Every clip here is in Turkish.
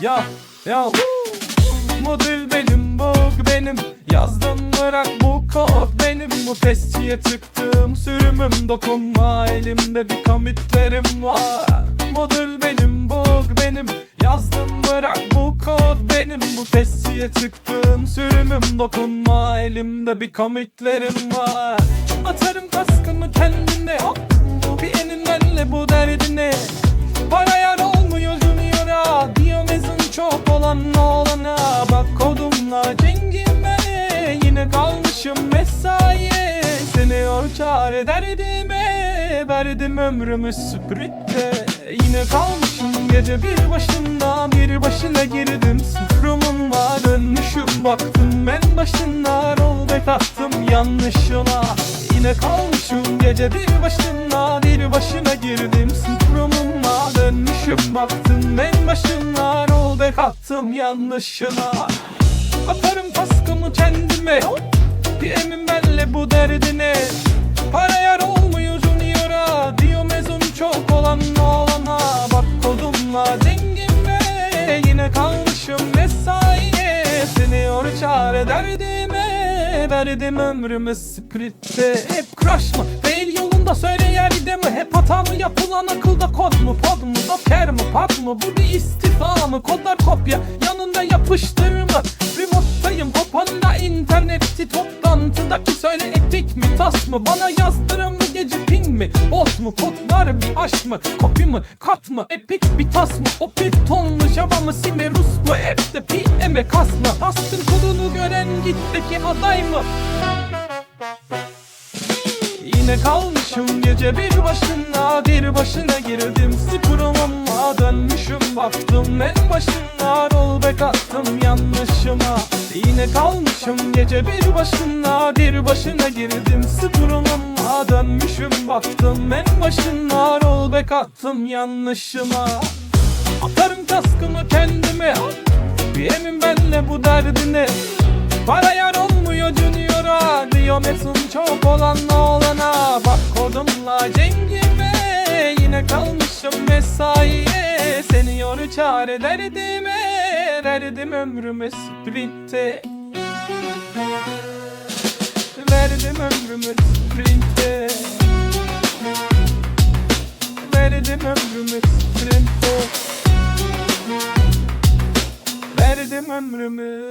Ya ya. Modül benim bug benim. Yazdım bırak bu kod benim. Bu testçiye tıktım sürümüm. Dokunma Elimde bir commitlerim var. Modül benim bug benim. Yazdım bırak bu kod benim. Bu testçiye tıktım sürümüm. Dokunma Elimde bir commitlerim var. Atarım kaskımı kendine hop Bir elindenle bu derdine derdime Verdim ömrümü spritte Yine kalmışım gece bir başında Bir başına girdim. Sıfırımın var Dönmüşüm baktım en başında Rol ve taktım yanlışına. Yine kalmışım gece bir başına Bir başına girdim. Sıfırımın var Dönmüşüm baktım en başına. Rol ve kattım yanlışına. Atarım kaskımı kendime. Bir emin benle bu derdine zengin ve Yine kalmışım mesaiye Seniyor çare derdime Verdim ömrümü spritte Hep crush mı? Fail yolunda söyle yerde mi? Hep hata mı yapılan akılda kod mu? Pod mu? Docker mı? Pat mı? Bu bir istifa mı? Kodlar kopya yanında yapıştırma Remote'dayım popanda interneti toplantıdaki söyle etik mi? Tas mı? Bana yazdırın mı? Gece ping mi? Bot mu? Kodlar bir aş mı? Copy mı? Kat mı? Epic bir tas mı? O tonlu Java mı? Sime Rus mu? Hep de PM'e kasma Bastır kodunu gören gitteki aday mı? Yine kalmışım gece bir başına Bir başına girdim sıfırımla Dönmüşüm baktım en başına Rol back attım yanlışıma Yine kalmışım gece bir başına Bir başına girdim. Sıfırımla Dönmüşüm baktım. En başına Rol back attım yanlışıma. Atarım kaskımı kendime. Bir benle bu derdine. Para yar olmuyor junior'a Diyor Mesun çok olan olana Bak kodumla cengime. Yine kalmışım mesaiye. Seniyor çare derdime Verdim ömrümü sprinte. Verdim ömrümü sprinte. Verdim ömrümü sprinte. Verdim ömrümü.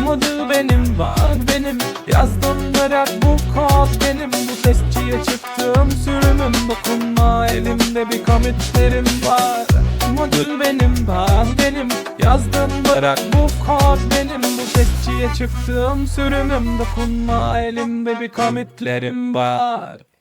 Modu benim var benim. Yazdım bırak bu kod benim. Bu testçiye çıktım sürümüm dokunma. Elimde bir commitlerim var Modül benim var benim. Yazdım bırak bu kod benim. Bu testçiye çıktım sürümüm dokunma Elimde bir commitlerim var